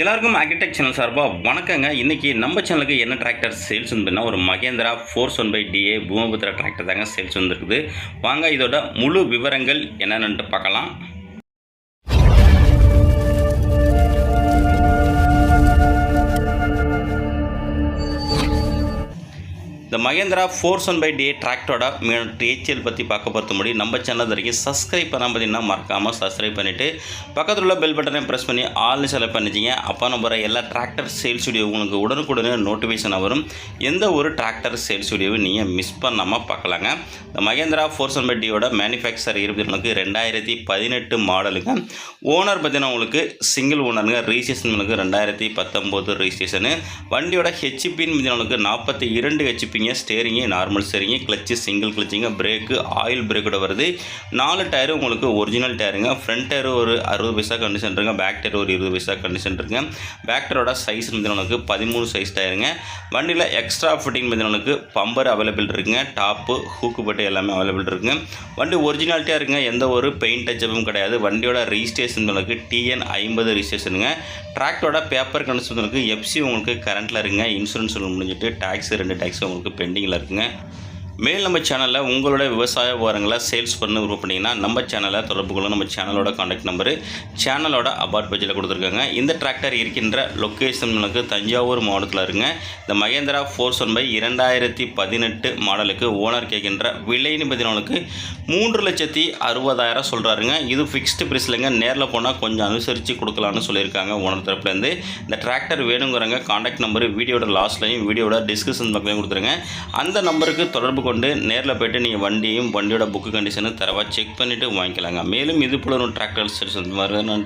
எல்லாருக்கும் agritech channel சார்பாக வணக்கங்க. இன்றைக்கி நம்ம சேனலுக்கு என்ன டிராக்டர் சேல்ஸ் வந்துன்னா ஒரு Mahindra force one by DA Bhoomiputra tractor தாங்க சேல்ஸ் வந்துருக்குது. வாங்க இதோட முழு விவரங்கள் என்னென்னு பார்க்கலாம். இந்த Mahindra force one by DA டிராக்டரோட டிஹெச்எல் பற்றி பார்க்க பொறுத்த முடியும் நம்ம சேனல் வரைக்கும் சப்ஸ்கிரைப் பண்ணால் பார்த்தீங்கன்னா மறக்காமல் சப்ஸ்கிரைப் பண்ணிவிட்டு பக்கத்தில் உள்ள பெல் பட்டனை ப்ரெஸ் பண்ணி ஆல்னு செலக்ட் பண்ணிச்சிங்க அப்போ நம்ம எல்லா டிராக்டர் சேல்ஸ் வீடியோ உங்களுக்கு உடனுக்குடனே நோட்டிஃபிகேஷன் வரும். எந்த ஒரு டிராக்டர் சேல்ஸ் வீடியோவும் நீங்கள் மிஸ் பண்ணாமல் பார்க்கலாங்க. இந்த மகேந்திரா ஃபோர்ஸ் ஒன் பை டியோட மேனுஃபேக்சர் இருபத்தி ரெண்டாயிரத்தி பதினெட்டு மாடலுங்க ஓனர் பார்த்தீங்கன்னா உங்களுக்கு சிங்கிள் ஓனருங்க ரிஜிஸ்ட்ரேஷன் உங்களுக்கு ரெண்டாயிரத்தி பத்தொம்போது ரிஜிஸ்ட்ரேஷனு வண்டியோட ஹெச்பின்னு உங்களுக்கு நாற்பத்தி இரண்டு ஹெச்பிங்க steering normal steering clutch single கிளச்சிங்க brake oil பிரேக்கோட வருது. நாலு டயரு உங்களுக்கு ஒரிஜினல் டயருங்க ஃப்ரண்ட் டயர் ஒரு அறுபது பைசா கண்டிஷன் இருக்குங்க பேக் டயர் ஒரு இருபது பைசா கண்டிஷன் இருக்குங்க பேக் டயரோட சைஸ் உங்களுக்கு பதிமூணு சைஸ் டயருங்க வண்டியில் எக்ஸ்ட்ரா ஃபிட்டிங் உங்களுக்கு பம்பர் அவைலபிள் இருக்குங்க டாப்பு ஹூக்கு பட்டு எல்லாமே அவைலபிள் இருக்குங்க வண்டி ஒரிஜினாலிட்டியாக இருக்குங்க எந்த ஒரு பெயிண்ட் டச்சப்பும் கிடையாது. வண்டியோட ரிஜிஸ்ட்ரேஷன் உங்களுக்கு டிஎன் ஐம்பது ரிஜிஸ்ட்ரேஷனுங்க டிராக்டரோட பேப்பர் கண்டிஷன் உங்களுக்கு எஃப்சி உங்களுக்கு கரண்ட்டில் இருக்குங்க இன்சூரன்ஸ் முடிஞ்சிட்டு டேக்ஸ் ரெண்டு டேக்ஸ் உங்களுக்கு பெண்டிங்கில் இருக்குங்க. மேல் நம்ம சேனலில் உங்களோட விவசாய விவரங்களை சேல்ஸ் பண்ண விருப்பப்பட்டீங்கன்னா நம்ம சேனலை தொடர்பு கொள்ள நம்ம சேனலோட காண்டாக்ட் நம்பரு சேனலோட அபார்ட் பேஜில் கொடுத்துருக்காங்க. இந்த டிராக்டர் இருக்கின்ற லொக்கேஷன் நமக்கு தஞ்சாவூர் மாவட்டத்தில் இருங்க. இந்த மகேந்திரா ஃபோர்ஸ் ஒன் பை இரண்டாயிரத்தி பதினெட்டு மாடலுக்கு ஓனர் கேட்கின்ற விலைன்னு பார்த்தீங்கன்னா மூன்று லட்சத்தி அறுபதாயிரம் சொல்கிறாருங்க இது ஃபிக்ஸ்டு ப்ரைஸ்லங்க நேரில் போனால் கொஞ்சம் அனுசரித்து கொடுக்கலான்னு சொல்லியிருக்காங்க ஓனர் தரப்புலேருந்து. இந்த டிராக்டர் வேணுங்கிறவங்க காண்டாக்ட் நம்பர் வீடியோட லாஸ்ட்லையும் வீடியோட டிஸ்கிரிப்ஷன் பக்கத்துலையும் கொடுத்துருங்க. அந்த நம்பருக்கு தொடர்பு கொண்டு நேரில் போய்ட்டு நீங்கள் வண்டியும் வண்டியோட புக்கு கண்டிஷனும் தரவா செக் பண்ணிவிட்டு வாங்கிக்கலாங்க. மேலும் இது போல ஒரு டிராக்டர் நன்றி.